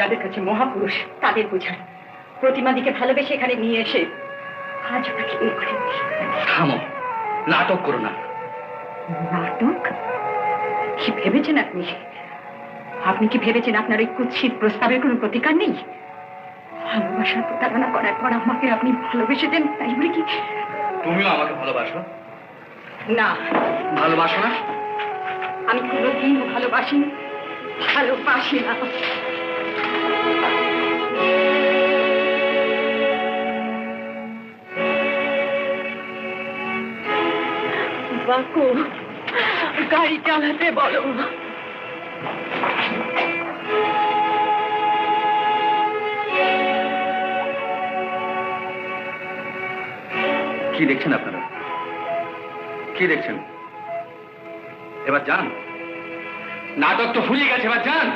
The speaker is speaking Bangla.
যাদের কাছে মহাপুরুষ তাদের বোঝান। প্রতিমাদিকে ভালোবেসে এখানে নিয়ে এসে আজ করে থামো। নাটক করো না। নাটক? কি ভেবেছেন আপনি? আপনি কি ভেবেছেন আপনার ওই কুৎসিত প্রস্তাবের কোনো প্রতিকার নেই? ভালোবাসার প্রতারণা করার পর আমাকে আপনি ভালোবেসে দেন তাই বলে কি? তুমিও আমাকে ভালোবাসো? না। ভালোবাসো না? আমি কোনোদিন ভালোবাসি ভালোবাসি না। বাকু গাড়ি চালাতে বলো কি দেখছেন আপনারা? কি দেখছেন? এবার যান। নাটক তো ফুরিয়ে গেছে, এবার যান।